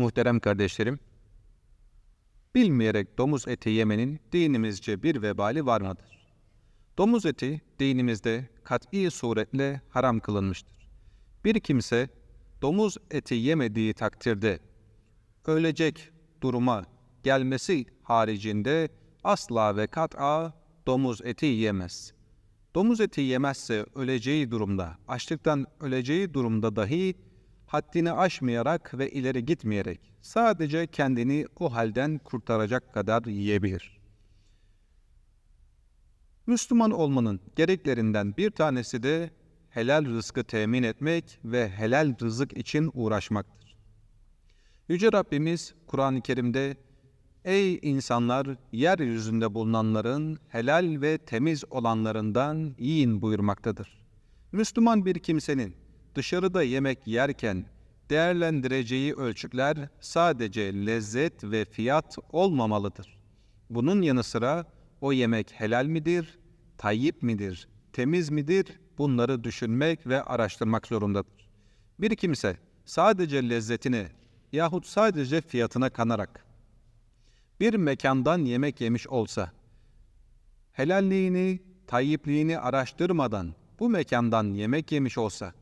Muhterem kardeşlerim, bilmeyerek domuz eti yemenin dinimizce bir vebali var mıdır? Domuz eti dinimizde kat'i suretle haram kılınmıştır. Bir kimse domuz eti yemediği takdirde ölecek duruma gelmesi haricinde asla ve kat'a domuz eti yemez. Domuz eti yemezse öleceği durumda, açlıktan öleceği durumda dahi haddini aşmayarak ve ileri gitmeyerek sadece kendini o halden kurtaracak kadar yiyebilir. Müslüman olmanın gereklerinden bir tanesi de helal rızkı temin etmek ve helal rızık için uğraşmaktır. Yüce Rabbimiz Kur'an-ı Kerim'de Ey insanlar yeryüzünde bulunanların helal ve temiz olanlarından yiyin buyurmaktadır. Müslüman bir kimsenin dışarıda yemek yerken değerlendireceği ölçütler sadece lezzet ve fiyat olmamalıdır. Bunun yanı sıra o yemek helal midir, tayyip midir, temiz midir bunları düşünmek ve araştırmak zorundadır. Bir kimse sadece lezzetine yahut sadece fiyatına kanarak bir mekandan yemek yemiş olsa, helalliğini, tayyipliğini araştırmadan bu mekandan yemek yemiş olsa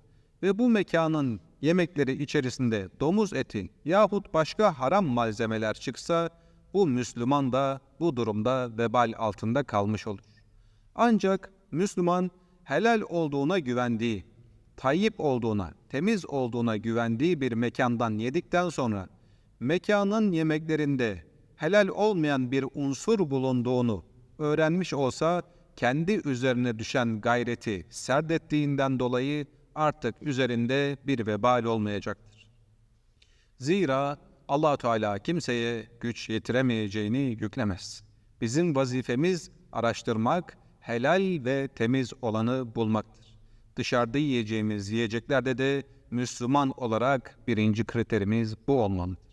ve bu mekanın yemekleri içerisinde domuz eti yahut başka haram malzemeler çıksa, bu Müslüman da bu durumda vebal altında kalmış olur. Ancak Müslüman helal olduğuna güvendiği, tayyip olduğuna, temiz olduğuna güvendiği bir mekandan yedikten sonra mekanın yemeklerinde helal olmayan bir unsur bulunduğunu öğrenmiş olsa kendi üzerine düşen gayreti serdettiğinden dolayı artık üzerinde bir vebal olmayacaktır. Zira allah Teala kimseye güç yetiremeyeceğini yüklemez. Bizim vazifemiz araştırmak, helal ve temiz olanı bulmaktır. Dışarıda yiyeceğimiz yiyeceklerde de Müslüman olarak birinci kriterimiz bu olmalıdır.